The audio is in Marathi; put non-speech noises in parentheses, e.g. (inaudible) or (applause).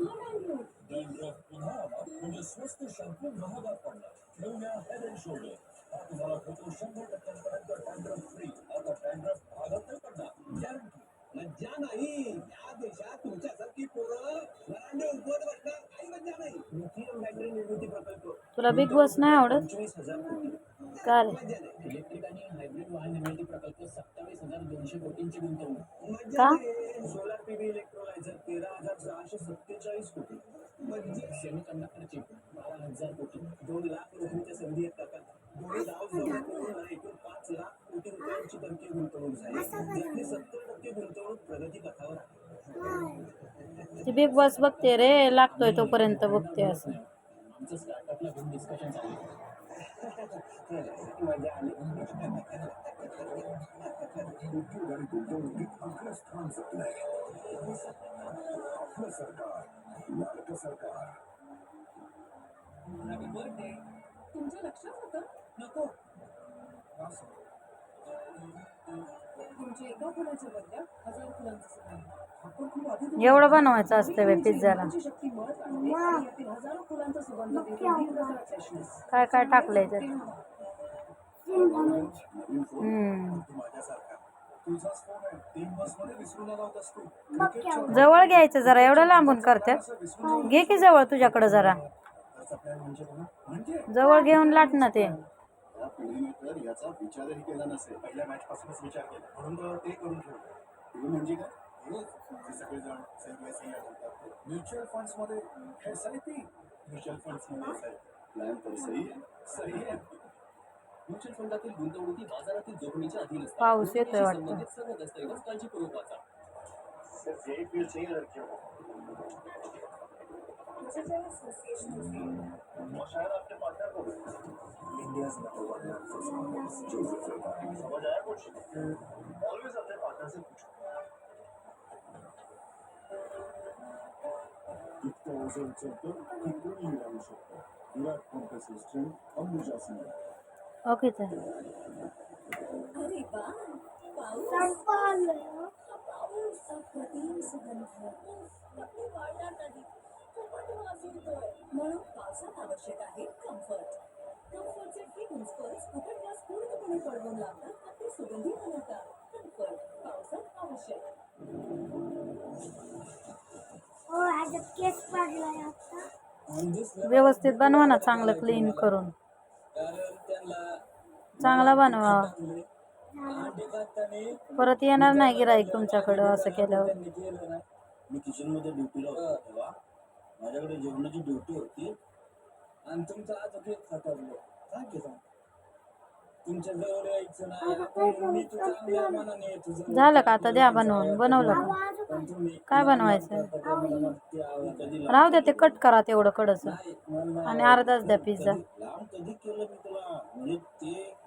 डॅन्ड्रफ पुन्हा आला म्हणजे स्वस्त शॅम्पू महागात पडला ठेवल्या हेड अँड शोल्डर हा तुम्हाला होतो शंभर टक्क्यांपर्यंत डॅन्ड्रफ फ्री आता डॅन्ड्रफ भागात नाही पडणार गॅरंटी लज्जा नाही या देशात तुमच्यासारखी पोरं बसणार काही मज्जा नाही लिथियम बॅटरी निर्मिती प्रकल्प तुला बिग बॉस नाही आवडत? पंचवीस हजार कोटी का रे? मज्जा नाही इलेक्ट्रिक आणि हायब्रिड वाहन निर्मिती प्रकल्प हजार दोनशे कोटींची गुंतवणूक. का? नाही सोलार पीव्ही इलेक्ट्रोलायझर तेरा हजार सहाशे सत्तेचाळीस कोटी. चिप बारा हजार कोटी. दोन लाख संधी आहेत काका. दोन्ही गाव जवळ करून एकूण पाच लाख कोटी रुपयांची परकीय गुंतवणूक झाली. त्यातली सत्तर टक्के गुंतवणूक प्रगती पथावर आहे. ती बिग बॉस बघते रे लागतोय तोपर्यंत बघते असं. आमचं स्टार्टअपला डिस्कशन चालू आहे. (laughs) मजा आली उद्योग आणि गुंतवणुकीत आपलं स्थान जपलंय आपलं सरकार लाडकं सरकार हॅपी बर्थडे तुमच्या लक्षात होतं? नको. तुमच्या एका फुलाच्या बदल्यात हजार फुलांचं सुगंध आपण खूप आधी एवढं बनवायचं असतं बे पिझ्झाला काय काय टाकलंय त्यात? जवळ घ्यायचं जरा एवढं लांबून करते. घे की जवळ तुझ्याकडं जरा. जवळ घेऊन लाट ना ते. म्युच्युअल फंड्समध्ये म्युच्युअल फंड्समध्ये प्लॅन तर सही आहे. सही आहे. म्युच्युअल फंडातील गुंतवणुकी बाजारातील जोखमीच्या अधीन असतात पाऊस येतोय वाटतं. संबंधित सर्व दस्तऐवज काळजीपूर्वक वाचा इतकं ओझं उचलतं की कोणीही राहू शकतं. विराट कोहली सिस्टम अंबुजा सिंग ओके हा म्हणून पावसात आवश्यक आहे कम्फर्ट कम्फर्टचे फिटिंग स्पर्स उघडण्यास पूर्णपणे पडवून लावतात आणि सुगंधी बनवतात कम्फर्ट पावसात आवश्यक हो आता केस पडलाय आता व्यवस्थित बनवा ना चांगलं क्लीन करून. कारण त्यांना चांगला बनवा. परत येणार नाही गिराईक तुमच्याकडं असं केल्यावर. मी किचनमध्ये ड्युटीला होतो तेव्हा. माझ्याकडे जेवणाची ड्युटी होती. आणि तुमचं आज खातावलं काय केलं? तुमच्या जवळ यायचं नाही. मी चांगल्या मनाने. झालं का आता? द्या बनवून. बनवलं का? काय बनवायचं? राहू द्या ते कट करा तेवढं कडच. आणि अर्धाच द्या पिझ्झा. लांब कधी केलं मी तुला? म्हणजे ते